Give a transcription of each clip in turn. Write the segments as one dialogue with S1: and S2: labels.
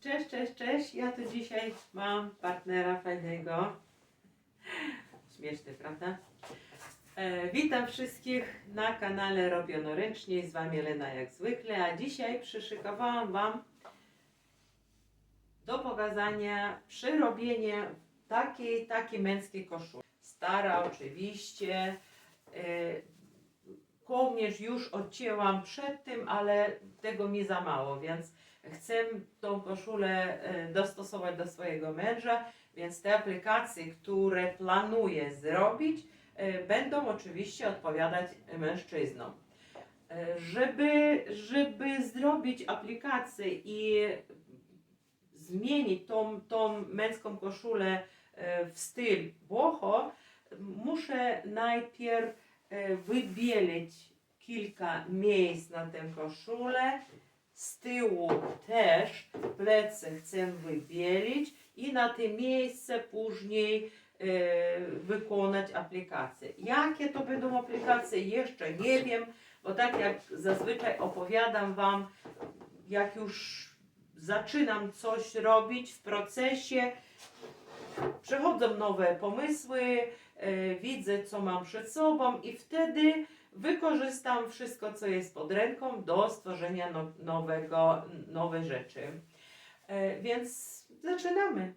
S1: Cześć, cześć, cześć. Ja tu dzisiaj mam partnera fajnego. Śmieszny, prawda? E, witam wszystkich na kanale Robiono Ręcznie. Z Wami Lena jak zwykle, a dzisiaj przyszykowałam Wam do pokazania przerobienie takiej, takiej męskiej koszuli. Stara oczywiście. E, kołnierz już odcięłam przed tym, ale tego mi za mało, więc chcę tą koszulę e, dostosować do swojego męża, więc te aplikacje, które planuję zrobić, e, będą oczywiście odpowiadać mężczyznom. E, Żeby, żeby zrobić aplikację i zmienić tą, tą męską koszulę w styl boho, muszę najpierw wybielić kilka miejsc na tę koszulę. Z tyłu też plecy chcę wybielić i na te miejsce później e, wykonać aplikacje. Jakie to będą aplikacje jeszcze nie wiem, bo tak jak zazwyczaj opowiadam Wam, jak już zaczynam coś robić w procesie, przychodzą nowe pomysły, e, widzę co mam przed sobą i wtedy wykorzystam wszystko, co jest pod ręką do stworzenia no, nowego, nowe rzeczy. E, Więc zaczynamy.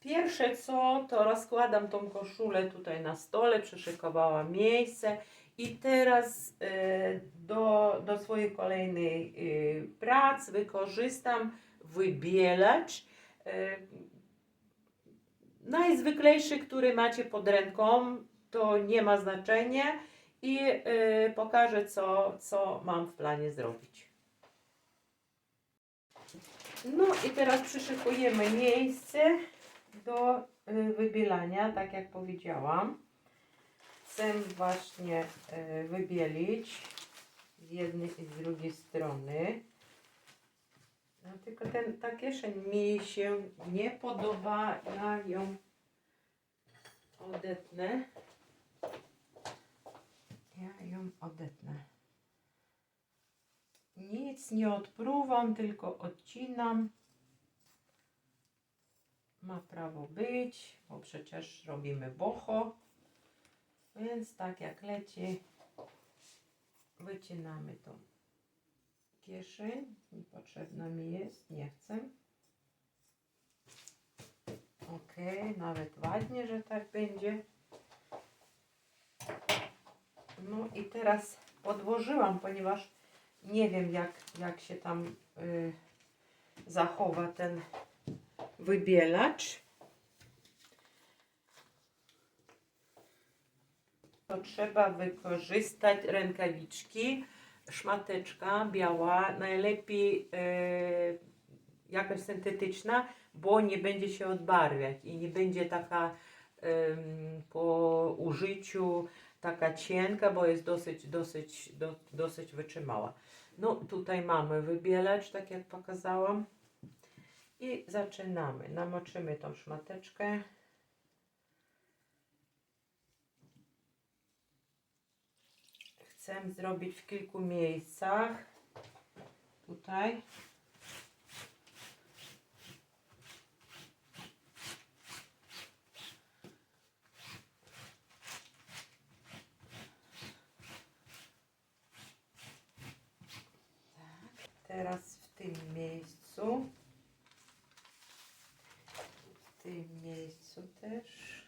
S1: Pierwsze co, to rozkładam tą koszulę tutaj na stole, przyszykowałam miejsce i teraz e, do, do swojej kolejnej e, pracy wykorzystam wybielacz. Najzwyklejszy, który macie pod ręką, to nie ma znaczenia i y, pokażę, co, co mam w planie zrobić. No i teraz przyszykujemy miejsce do y, wybielania, tak jak powiedziałam. Chcę właśnie y, wybielić z jednej i z drugiej strony. No, tylko ten, ta kieszeń mi się nie podoba, ja ją odetnę. Ja ją odetnę. Nic nie odpruwam, tylko odcinam. Ma prawo być, bo przecież robimy boho. Więc tak jak leci, wycinamy tą kieszeń. Niepotrzebna mi jest, nie chcę. Ok, nawet ładnie, że tak będzie. No i teraz podłożyłam, ponieważ nie wiem jak, jak się tam y, zachowa ten wybielacz. To trzeba wykorzystać rękawiczki, szmateczka biała, najlepiej y, jakaś syntetyczna, bo nie będzie się odbarwiać i nie będzie taka ym, po użyciu taka cienka, bo jest dosyć, dosyć, do, dosyć wytrzymała. No tutaj mamy wybielacz, tak jak pokazałam. I zaczynamy. Namoczymy tą szmateczkę. Chcę zrobić w kilku miejscach. Tutaj. Teraz w tym miejscu. W tym miejscu też.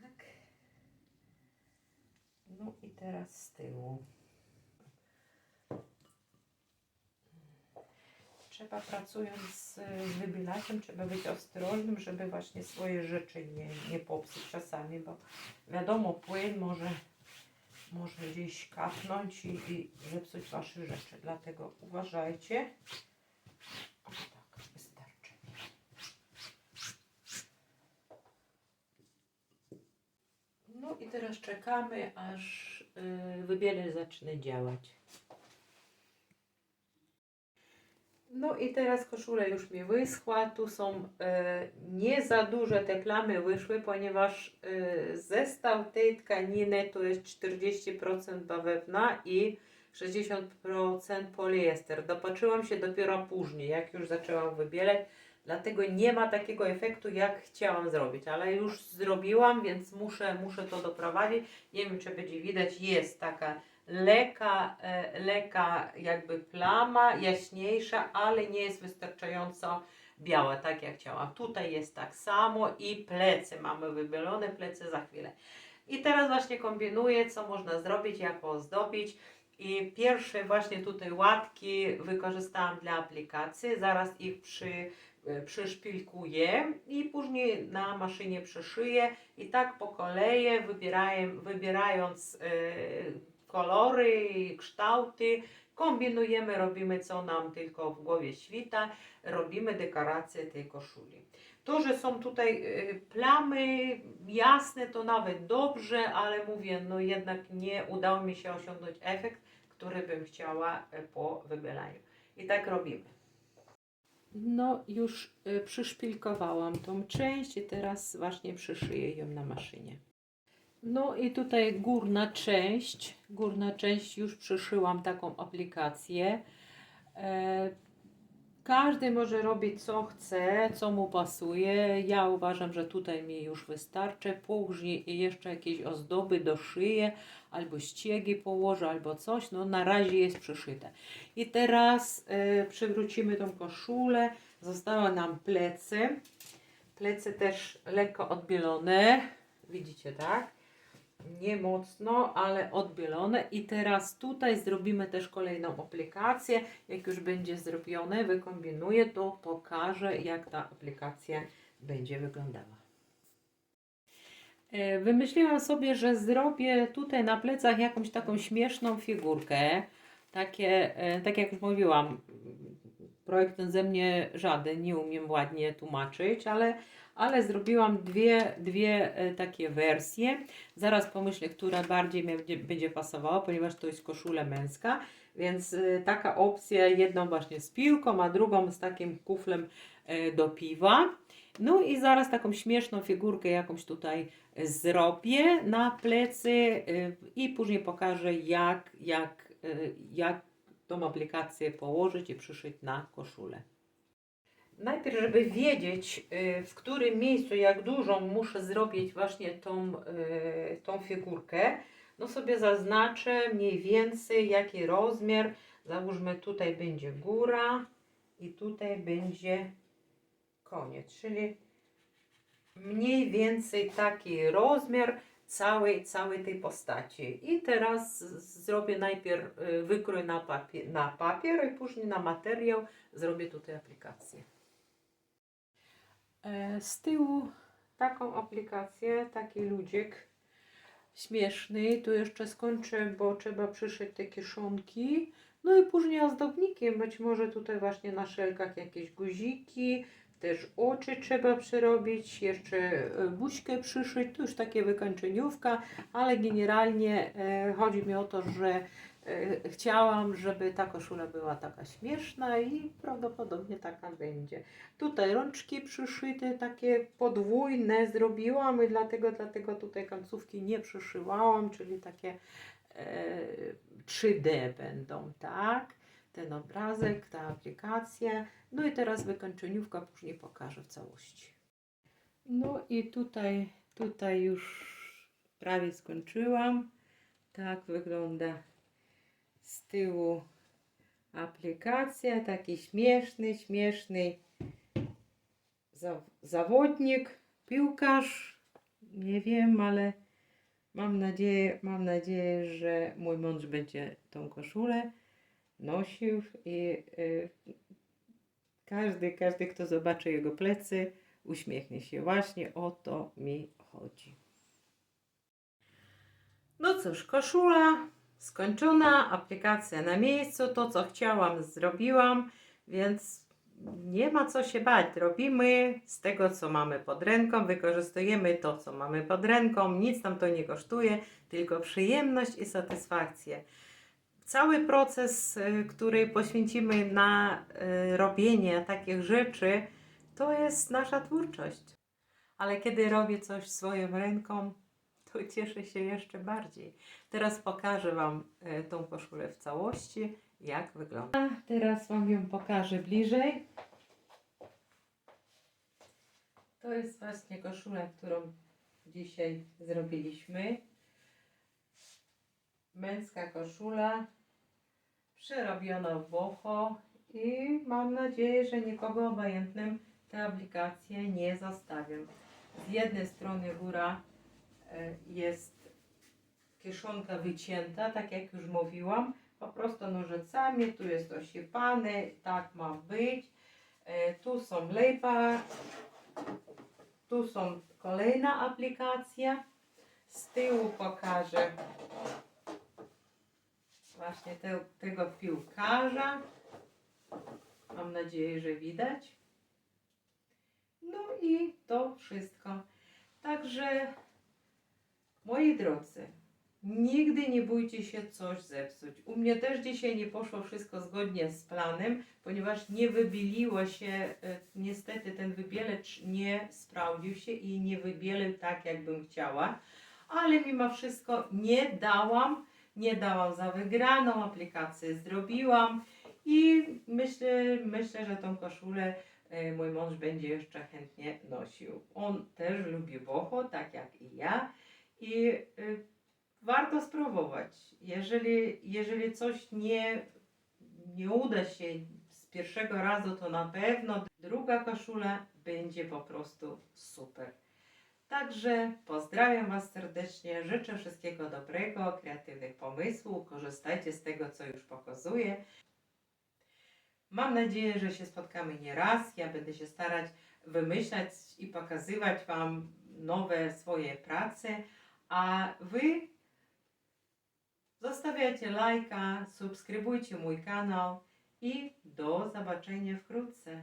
S1: Tak. No i teraz z tyłu. Trzeba pracując z wybielaczem, trzeba być ostrożnym, żeby właśnie swoje rzeczy nie, nie popsuć czasami, bo wiadomo, płyn może, może gdzieś kapnąć i, i zepsuć wasze rzeczy. Dlatego uważajcie. Tak, wystarczy. No i teraz czekamy, aż yy, wybielec zacznie działać. No i teraz koszula już mi wyschła. Tu są e, nie za duże te plamy wyszły, ponieważ e, zestaw tej tkaniny to jest 40% bawełna i 60% poliester. Dopatrzyłam się dopiero później, jak już zaczęłam wybielać. Dlatego nie ma takiego efektu, jak chciałam zrobić, ale już zrobiłam, więc muszę, muszę to doprowadzić. Nie wiem, czy będzie widać, jest taka lekka, e, lekka jakby plama, jaśniejsza, ale nie jest wystarczająco biała, tak jak chciałam. Tutaj jest tak samo i plecy, mamy wybielone plecy za chwilę. I teraz właśnie kombinuję, co można zrobić, jak ozdobić. I pierwsze właśnie tutaj łatki wykorzystałam dla aplikacji, zaraz ich przy, przyszpilkuję i później na maszynie przyszyję i tak po kolei wybierając e, kolory, kształty, kombinujemy, robimy co nam tylko w głowie świta, robimy dekorację tej koszuli. To, że są tutaj y, plamy jasne, to nawet dobrze, ale mówię, no jednak nie udało mi się osiągnąć efekt, który bym chciała po wybielaniu. I tak robimy. No, już y, przyszpilkowałam tą część i teraz właśnie przyszyję ją na maszynie. No i tutaj górna część, górna część już przyszyłam taką aplikację. Każdy może robić co chce, co mu pasuje. Ja uważam, że tutaj mi już wystarczy. Później jeszcze jakieś ozdoby doszyję, albo ściegi położę, albo coś. No na razie jest przyszyte. I teraz e, przywrócimy tą koszulę. Zostały nam plecy. Plecy też lekko odbielone. Widzicie, tak? Nie mocno, ale odbielone. I teraz tutaj zrobimy też kolejną aplikację. Jak już będzie zrobione, wykombinuję, to pokażę, jak ta aplikacja będzie wyglądała. E, Wymyśliłam sobie, że zrobię tutaj na plecach jakąś taką śmieszną figurkę. Takie, e, tak jak już mówiłam, projekt ten ze mnie żaden, nie umiem ładnie tłumaczyć, ale, ale zrobiłam dwie, dwie e, takie wersje. Zaraz pomyślę, która bardziej będzie, będzie pasowała, ponieważ to jest koszula męska, więc e, taka opcja, jedną właśnie z piłką, a drugą z takim kuflem e, do piwa. No i zaraz taką śmieszną figurkę jakąś tutaj zrobię na plecy i później pokażę jak, jak, jak tą aplikację położyć i przyszyć na koszulę. Najpierw, żeby wiedzieć, y, w którym miejscu, jak dużą muszę zrobić właśnie tą, y, tą figurkę, no sobie zaznaczę mniej więcej jaki rozmiar. Załóżmy tutaj będzie góra i tutaj będzie koniec, czyli mniej więcej taki rozmiar całej, całej tej postaci. I teraz zrobię najpierw y, wykrój na papier, na papier i później na materiał zrobię tutaj aplikację. E, Z tyłu taką aplikację, taki ludzik śmieszny. Tu jeszcze skończę, bo trzeba przyszyć te kieszonki. No i później ozdobnikiem, być może tutaj właśnie na szelkach jakieś guziki, też oczy trzeba przerobić, jeszcze e, buźkę przyszyć, to już takie wykończeniówka, ale generalnie e, chodzi mi o to, że chciałam, żeby ta koszula była taka śmieszna i prawdopodobnie taka będzie. Tutaj rączki przyszyte, takie podwójne zrobiłam i dlatego, dlatego tutaj końcówki nie przyszywałam, czyli takie e, 3D będą, tak? Ten obrazek, ta aplikacja. No i teraz wykończeniówka, później pokażę w całości. No i tutaj, tutaj już prawie skończyłam. Tak wygląda z tyłu aplikacja. Taki śmieszny, śmieszny za, zawodnik, piłkarz. Nie wiem, ale mam nadzieję, mam nadzieję, że mój mąż będzie tą koszulę nosił i y, każdy, każdy, kto zobaczy jego plecy, uśmiechnie się. Właśnie o to mi chodzi. No cóż, koszula skończona, aplikacja na miejscu, to co chciałam zrobiłam, więc nie ma co się bać. Robimy z tego, co mamy pod ręką, wykorzystujemy to, co mamy pod ręką, nic nam to nie kosztuje, tylko przyjemność i satysfakcję. cały proces, y, który poświęcimy na y, robienie takich rzeczy, to jest nasza twórczość. Ale kiedy robię coś swoją ręką, to cieszę się jeszcze bardziej. Teraz pokażę Wam y, tą koszulę w całości, jak wygląda. Teraz Wam ją pokażę bliżej. To jest właśnie koszula, którą dzisiaj zrobiliśmy. Męska koszula, przerobiono boho i mam nadzieję, że nikogo obojętnym te aplikacje nie zostawią. Z jednej strony góra e, jest kieszonka wycięta, tak jak już mówiłam, po prostu nożycami, tu jest osiepane, tak ma być. E, Tu są lepa, tu są kolejna aplikacja. Z tyłu pokażę właśnie te, tego piłkarza. Mam nadzieję, że widać. No i to wszystko. Także moi drodzy, nigdy nie bójcie się coś zepsuć. U mnie też dzisiaj nie poszło wszystko zgodnie z planem, ponieważ nie wybieliło się, e, niestety ten wybielacz nie sprawdził się i nie wybielił tak, jakbym chciała. Ale mimo wszystko nie dałam, nie dałam za wygraną, aplikację zrobiłam i myślę, myślę, że tą koszulę e, mój mąż będzie jeszcze chętnie nosił. On też lubi boho, tak jak i ja i e, warto spróbować. Jeżeli, jeżeli coś nie, nie uda się z pierwszego razu, to na pewno druga koszula będzie po prostu super. Także pozdrawiam Was serdecznie, życzę wszystkiego dobrego, kreatywnych pomysłów, korzystajcie z tego, co już pokazuję. Mam nadzieję, że się spotkamy nie raz. Ja będę się starać wymyślać i pokazywać Wam nowe swoje prace, a Wy zostawiajcie lajka, subskrybujcie mój kanał i do zobaczenia wkrótce.